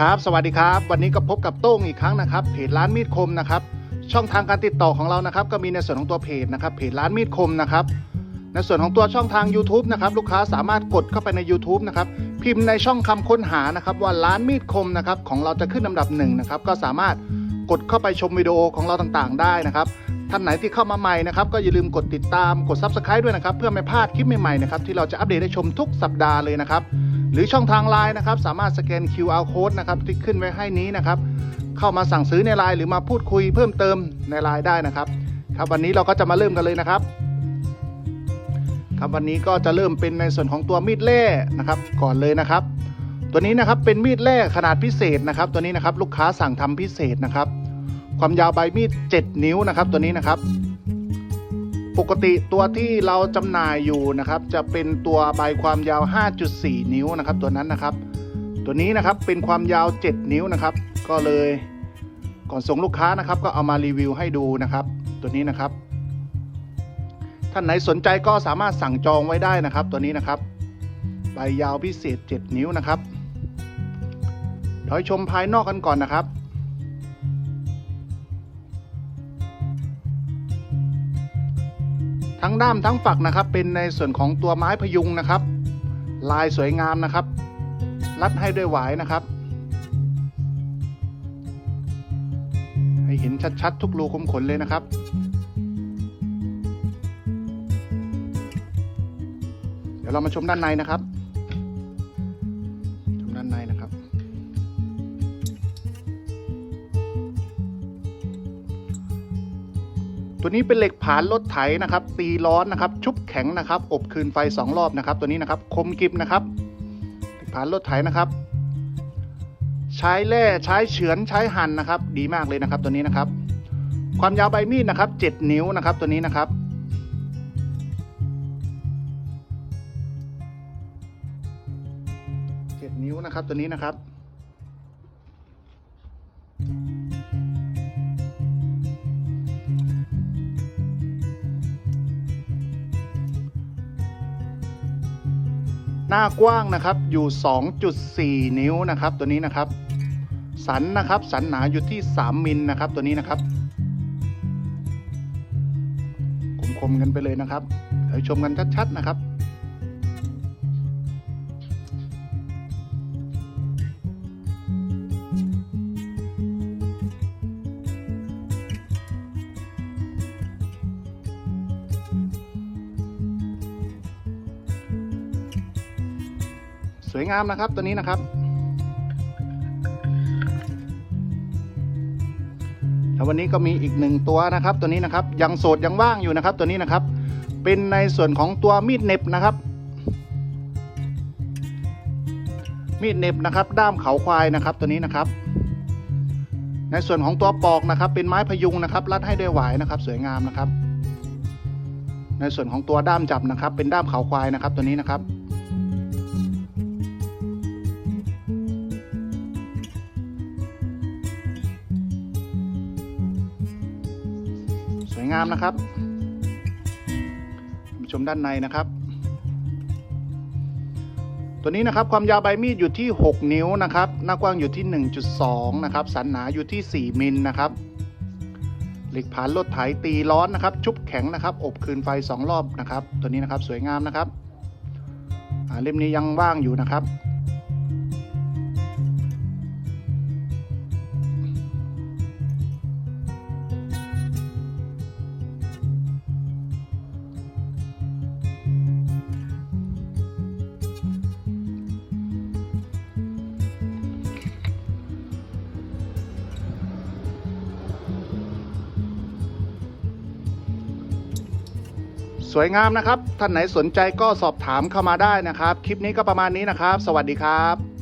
ครับสวัสดีครับ วันนี้ก็พบกับโต้งอีกครั้งนะครับ เพจร้านมีดคมนะครับ ช่องทางการติดต่อของเรานะครับ ก็มีในส่วนของตัวเพจนะครับ เพจร้านมีดคมนะครับ ในส่วนของตัวช่องทาง YouTube นะครับ ลูกค้าสามารถกดเข้าไปใน YouTube นะครับ พิมพ์ในช่องคำค้นหานะครับ ว่าร้านมีดคมนะครับ ของเราจะขึ้นลำดับหนึ่งนะครับ ก็สามารถกดเข้าไปชมวิดีโอของเราต่างๆ ได้นะครับท่านไหนที่เข้ามาใหม่นะครับก็อย่าลืมกดติดตามกด Subscribe ด้วยนะครับ เพื่อไม่พลาดคลิปใหม่ๆนะครับที่เราจะอัปเดตให้ชมทุกสัปดาห์เลยนะครับ หรือช่องทางไลน์นะครับ สามารถสแกน QR code นะครับที่ขึ้นไว้ให้นี้นะครับ เข้ามาสั่งซื้อในไลน์หรือมาพูดคุยเพิ่มเติมในไลน์ได้นะครับ ครับวันนี้เราก็จะมาเริ่มกันเลยนะครับ ครับวันนี้ก็จะเริ่มเป็นในส่วนของตัวมีดเล่นะครับ ก่อนเลยนะครับ ตัวนี้นะครับเป็นมีดเล่ขนาดพิเศษนะครับ ตัวนี้นะครับลูกค้าสั่งทำพิเศษนะครับ ความยาวใบมีด 7 นิ้วนะครับ ตัวนี้นะครับ ปกติตัวที่เราจำหน่ายอยู่นะครับ จะเป็นตัวใบความยาว 5.4 นิ้วนะครับ ตัวนั้นนะครับ ตัวนี้นะครับเป็นความยาว 7 นิ้วนะครับ ก็เลยก่อนส่งลูกค้านะครับ ก็เอามารีวิวให้ดูนะครับ ตัวนี้นะครับ ท่านไหนสนใจก็สามารถสั่งจองไว้ได้นะครับ ตัวนี้นะครับ ใบยาวพิเศษ 7 นิ้วนะครับเดี๋ยวชมภายนอกกันก่อนนะครับ ทั้งด้ามทั้งฝักนะครับ เป็นในส่วนของตัวไม้พยุงนะครับ ลายสวยงามนะครับ รัดให้ด้วยหวายนะครับ ให้เห็นชัดๆ ทุกรูขุมขนเลยนะครับเดี๋ยวเรามาชมด้านในนะครับ ตัวนี้เป็นเหล็กผานรถไถนะครับ ตีร้อนนะครับ ชุบแข็งนะครับ อบคืนไฟสองรอบนะครับ ตัวนี้นะครับ คมกิบนะครับเหล็กผานรถไถนะครับ ใช้แร่ใช้เฉือนใช้หั่นนะครับ ดีมากเลยนะครับ ตัวนี้นะครับ ความยาวใบมีดนะครับเจ็ดนิ้วนะครับ ตัวนี้นะครับเจ็ดนิ้วนะครับตัวนี้นะครับ หน้ากว้างนะครับอยู่ 2.4 นิ้วนะครับ ตัวนี้นะครับ สันนะครับ สันหนาอยู่ที่ 3 มิลนะครับ ตัวนี้นะครับคมๆกันไปเลยนะครับเดี๋ยวชมกันชัดๆนะครับ สวยงามนะครับตัวนี้นะครับแล้ววันนี้ก็มีอีกหนึ่งตัวนะครับ ตัวนี้นะครับยังโสดยังว่างอยู่นะครับ ตัวนี้นะครับ เป็นในส่วนของตัวมีดเน็บนะครับ มีดเน็บนะครับ ด้ามเขาควายนะครับ ตัวนี้นะครับ ในส่วนของตัวปอกนะครับ เป็นไม้พยุงนะครับ รัดให้ด้วยหวายนะครับ สวยงามนะครับ ในส่วนของตัวด้ามจับนะครับ เป็นด้ามเขาควายนะครับ ตัวนี้นะครับ งามนะครับชมด้านในนะครับ ตัวนี้นะครับความยาวใบมีดอยู่ที่ 6 นิ้วนะครับหน้ากว้างอยู่ที่ 1.2 นะครับ สันหนาอยู่ที่ 4 มิลนะครับเหล็กผานรถไถตีร้อนนะครับ ชุบแข็งนะครับ อบคืนไฟ 2 รอบนะครับ ตัวนี้นะครับสวยงามนะครับอ่าเล่มนี้ยังว่างอยู่นะครับ สวยงามนะครับ ท่านไหนสนใจก็สอบถามเข้ามาได้นะครับ คลิปนี้ก็ประมาณนี้นะครับ สวัสดีครับ